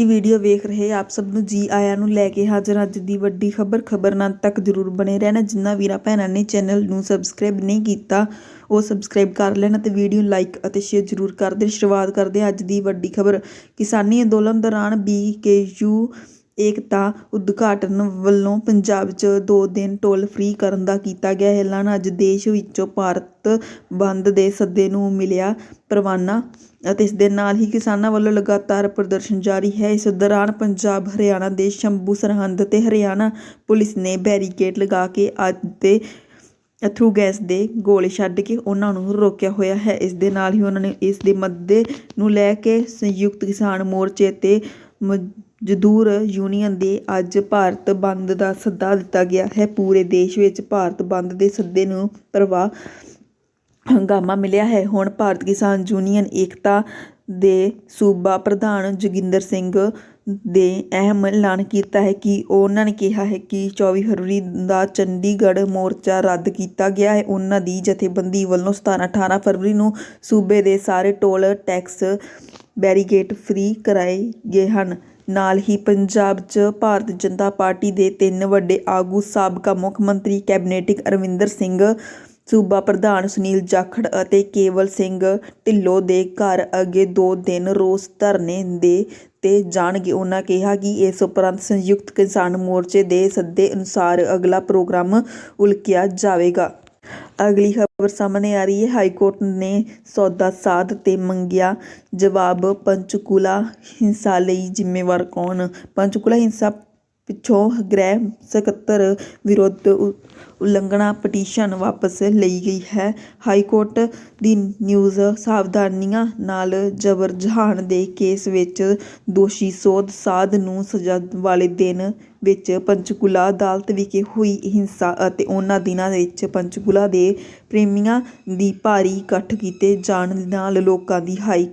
ਜੀ ਵੀਡੀਓ ਵੇਖ ਰਹੇ ਆਪ ਸਭ ਨੂੰ ਜੀ ਆਇਆਂ ਨੂੰ ਲੈ ਕੇ ਹਾਜ਼ਰ ਅੱਜ ਦੀ ਵੱਡੀ ਖਬਰ ਖਬਰ ਨਾਲ ਤੱਕ ਜ਼ਰੂਰ ਬਣੇ ਰਹਿਣਾ। ਜਿੰਨਾ ਵੀਰਾਂ ਭੈਣਾਂ ਨੇ ਚੈਨਲ ਨੂੰ ਸਬਸਕ੍ਰਾਈਬ ਨਹੀਂ ਕੀਤਾ, ਉਹ ਸਬਸਕ੍ਰਾਈਬ ਕਰ ਲੈਣ ਅਤੇ ਵੀਡੀਓ ਲਾਈਕ ਅਤੇ ਸ਼ੇਅਰ ਜ਼ਰੂਰ ਕਰ ਦੇਣ ਸ਼ੁਰੂਆਤ ਕਰਦੇ ਅੱਜ ਦੀ ਵੱਡੀ ਖਬਰ। ਕਿਸਾਨੀ ਅੰਦੋਲਨ ਦੌਰਾਨ ਬੀਕੇਯੂ ਏਕਤਾ ਉਦਘਾਟਨ ਵੱਲੋਂ ਪੰਜਾਬ 'ਚ ਦੋ ਦਿਨ ਟੋਲ ਫ੍ਰੀ ਕਰਨ ਦਾ ਕੀਤਾ ਗਿਆ ਐਲਾਨ। ਅੱਜ ਦੇਸ਼ ਵਿੱਚੋਂ ਭਾਰਤ ਬੰਦ ਦੇ ਸੱਦੇ ਨੂੰ ਮਿਲਿਆ ਪ੍ਰਵਾਨਾ ਅਤੇ ਇਸ ਦੇ ਨਾਲ ਹੀ ਕਿਸਾਨਾਂ ਵੱਲੋਂ ਲਗਾਤਾਰ ਪ੍ਰਦਰਸ਼ਨ ਜਾਰੀ ਹੈ। ਇਸ ਦੌਰਾਨ ਪੰਜਾਬ, ਹਰਿਆਣਾ ਦੇ ਸ਼ੰਭੂ, ਸਰਹੰਦ ਤੇ ਹਰਿਆਣਾ ਪੁਲਿਸ ਨੇ ਬੈਰੀਕੇਡ ਲਗਾ ਕੇ ਅੱਜ ਦੇ ਅਥਰੂ ਗੈਸ ਦੇ ਗੋਲੇ ਛੱਡ ਕੇ ਉਹਨਾਂ ਨੂੰ ਰੋਕਿਆ ਹੋਇਆ ਹੈ। ਇਸ ਦੇ ਨਾਲ ਹੀ ਉਹਨਾਂ ਨੇ ਇਸ ਦੇ ਮੱਦੇ ਨੂੰ ਲੈ ਕੇ ਸੰਯੁਕਤ ਕਿਸਾਨ ਮੋਰਚੇ ਤੇ ਜਦੂਰ ਯੂਨੀਅਨ ਦੇ ਅੱਜ ਭਾਰਤ ਬੰਦ ਦਾ ਸੱਦਾ ਦਿੱਤਾ ਗਿਆ ਹੈ। ਪੂਰੇ ਦੇਸ਼ ਵਿੱਚ ਭਾਰਤ ਬੰਦ ਦੇ ਸੱਦੇ ਨੂੰ ਪ੍ਰਵਾਹ ਹੰਗਾਮਾ ਮਿਲਿਆ ਹੈ। ਹੁਣ ਭਾਰਤ ਕਿਸਾਨ ਯੂਨੀਅਨ ਏਕਤਾ ਦੇ ਸੂਬਾ ਪ੍ਰਧਾਨ ਜੋਗਿੰਦਰ ਸਿੰਘ ਦੇ ਅਹਿਮ ਐਲਾਨ ਕੀਤਾ ਹੈ ਕਿ ਉਹਨਾਂ ਨੇ ਕਿਹਾ ਹੈ ਕਿ 24 ਫਰਵਰੀ ਦਾ ਚੰਡੀਗੜ੍ਹ ਮੋਰਚਾ ਰੱਦ ਕੀਤਾ ਗਿਆ ਹੈ। ਉਹਨਾਂ ਦੀ ਜਥੇਬੰਦੀ ਵੱਲੋਂ 17 18 ਫਰਵਰੀ ਨੂੰ ਸੂਬੇ ਦੇ ਸਾਰੇ ਟੋਲ ਟੈਕਸ ਬੈਰੀਗੇਟ ਫ੍ਰੀ ਕਰਾਏ ਗਏ ਹਨ। ਨਾਲ ਹੀ ਪੰਜਾਬ 'ਚ ਭਾਰਤ ਜਨਤਾ ਪਾਰਟੀ ਦੇ ਤਿੰਨ ਵੱਡੇ ਆਗੂ ਸਾਬਕਾ ਮੁੱਖ ਮੰਤਰੀ ਕੈਬਨਿਟ ਅਰਵਿੰਦਰ ਸਿੰਘ, ਸੂਬਾ ਪ੍ਰਧਾਨ ਸੁਨੀਲ ਜਾਖੜ ਅਤੇ ਕੇਵਲ ਸਿੰਘ ਢਿੱਲੋਂ ਦੇ ਘਰ ਅੱਗੇ ਦੋ ਦਿਨ ਰੋਸ ਧਰਨੇ ਦੇ ਤੇ ਜਾਣਗੇ। ਉਹਨਾਂ ਕਿਹਾ ਕਿ ਇਸ ਉਪਰੰਤ ਸੰਯੁਕਤ ਕਿਸਾਨ ਮੋਰਚੇ ਦੇ ਸੱਦੇ ਅਨੁਸਾਰ ਅਗਲਾ ਪ੍ਰੋਗਰਾਮ ਉਲਕਿਆ ਜਾਵੇਗਾ। ਅਗਲੀ ਖਬਰ ਸਾਹਮਣੇ ਆ ਰਹੀ ਹੈ। ਹਾਈ ਕੋਰਟ ਨੇ ਸੌਦਾ ਸਾਧ ਤੇ ਮੰਗਿਆ ਜਵਾਬ। ਪੰਚਕੂਲਾ ਹਿੰਸਾ ਲਈ ਜ਼ਿੰਮੇਵਾਰ ਕੌਣ? ਪੰਚਕੂਲਾ ਹਿੰਸਾ ਪਿੱਛੋਂ ਗ੍ਰਹਿ ਸਕੱਤਰ ਵਿਰੁੱਧ ਉਲੰਘਣਾ ਪਟੀਸ਼ਨ ਵਾਪਸ ਲਈ ਗਈ ਹੈ। ਹਾਈ ਕੋਰਟ ਦੀ ਨਿਊਜ਼ ਸਾਵਧਾਨੀਆਂ ਨਾਲ ਜਬਰ ਜਹਾਨ ਦੇ ਕੇਸ ਵਿੱਚ ਦੋਸ਼ੀ ਸੋਧ ਸਾਧ ਨੂੰ ਸਜ਼ਾ ਵਾਲੇ ਦਿਨ ਵਿੱਚ ਪੰਚਕੂਲਾ ਅਦਾਲਤ ਵਿਖੇ ਹੋਈ ਹਿੰਸਾ ਅਤੇ ਉਹਨਾਂ ਦਿਨਾਂ ਵਿੱਚ ਪੰਚਕੂਲਾ ਦੇ ਪ੍ਰੇਮੀਆਂ ਦੀ ਭਾਰੀ ਇਕੱਠ ਕੀਤੇ ਜਾਣ ਨਾਲ ਲੋਕਾਂ ਦੀ ਹਾਈ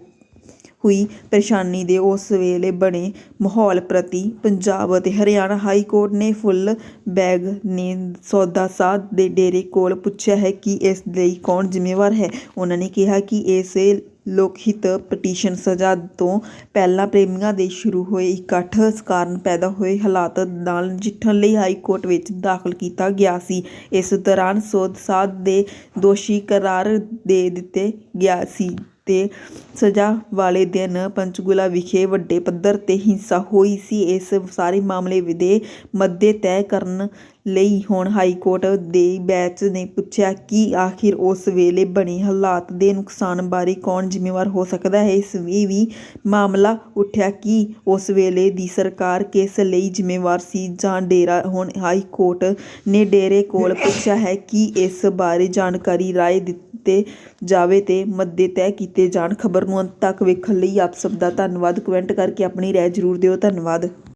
ਹੋਈ ਪਰੇਸ਼ਾਨੀ ਦੇ ਉਸ ਵੇਲੇ ਬਣੇ ਮਾਹੌਲ ਪ੍ਰਤੀ ਪੰਜਾਬ ਅਤੇ ਹਰਿਆਣਾ ਹਾਈ ਕੋਰਟ ਨੇ ਫੁੱਲ ਬੈਗ ਨੇ ਸੌਦਾ ਸਾਧ ਦੇ ਡੇਰੇ ਕੋਲ ਪੁੱਛਿਆ ਹੈ ਕਿ ਇਸ ਲਈ ਕੌਣ ਜ਼ਿੰਮੇਵਾਰ ਹੈ। ਉਹਨਾਂ ਨੇ ਕਿਹਾ ਕਿ ਇਸੇ ਲੋਕਹਿਤ ਪਟੀਸ਼ਨ ਸਜ਼ਾ ਤੋਂ ਪਹਿਲਾਂ ਪ੍ਰੇਮੀਆਂ ਦੇ ਸ਼ੁਰੂ ਹੋਏ ਇਕੱਠ ਕਾਰਨ ਪੈਦਾ ਹੋਏ ਹਾਲਾਤ ਨਾਲ ਨਜਿੱਠਣ ਲਈ ਹਾਈ ਕੋਰਟ ਵਿੱਚ ਦਾਖਲ ਕੀਤਾ ਗਿਆ ਸੀ। ਇਸ ਦੌਰਾਨ ਸੋਧ ਸਾਧ ਦੇ ਦੋਸ਼ੀ ਕਰਾਰ ਦੇ ਦਿੱਤੇ ਗਿਆ ਸੀ। ਤੇ ਸਜ਼ਾ ਵਾਲੇ ਦਿਨ ਪੰਚਕੂਲਾ ਵਿਖੇ ਵੱਡੇ ਪੱਧਰ ਤੇ ਹਿੰਸਾ ਹੋਈ ਸੀ। ਇਸ ਸਾਰੇ ਮਾਮਲੇ ਦੇ ਮੱਦੇ ਤੈਅ ਕਰਨ ਲਈ ਹੁਣ ਹਾਈ ਕੋਰਟ ਦੇ ਬੈਂਚ ਨੇ ਪੁੱਛਿਆ ਕਿ ਆਖਿਰ ਉਸ ਵੇਲੇ ਬਣੇ ਹਾਲਾਤ ਦੇ ਨੁਕਸਾਨ ਬਾਰੇ ਕੌਣ ਜ਼ਿੰਮੇਵਾਰ ਹੋ ਸਕਦਾ ਹੈ। ਇਸ ਵੀ ਵੀ ਮਾਮਲਾ ਉੱਠਿਆ ਕਿ ਉਸ ਵੇਲੇ ਦੀ ਸਰਕਾਰ ਕਿਸ ਲਈ ਜ਼ਿੰਮੇਵਾਰ ਸੀ ਜਾਂ ਡੇਰਾ, ਹੁਣ ਹਾਈ ਕੋਰਟ ਨੇ ਡੇਰੇ ਕੋਲ ਪੁੱਛਿਆ ਹੈ ਕਿ ਇਸ ਬਾਰੇ ਜਾਣਕਾਰੀ ਰਾਏ ਦਿੱਤੇ ਜਾਵੇ ਤੇ ਮੱਦੇ ਤੈਅ ਕੀਤੇ ਜਾਣ। ਖਬਰ ਨੂੰ ਅੰਤ ਤੱਕ ਵੇਖਣ ਲਈ ਆਪ ਸਭ ਦਾ ਧੰਨਵਾਦ। ਕਮੈਂਟ ਕਰਕੇ ਆਪਣੀ ਰਾਏ ਜ਼ਰੂਰ ਦਿਓ। ਧੰਨਵਾਦ।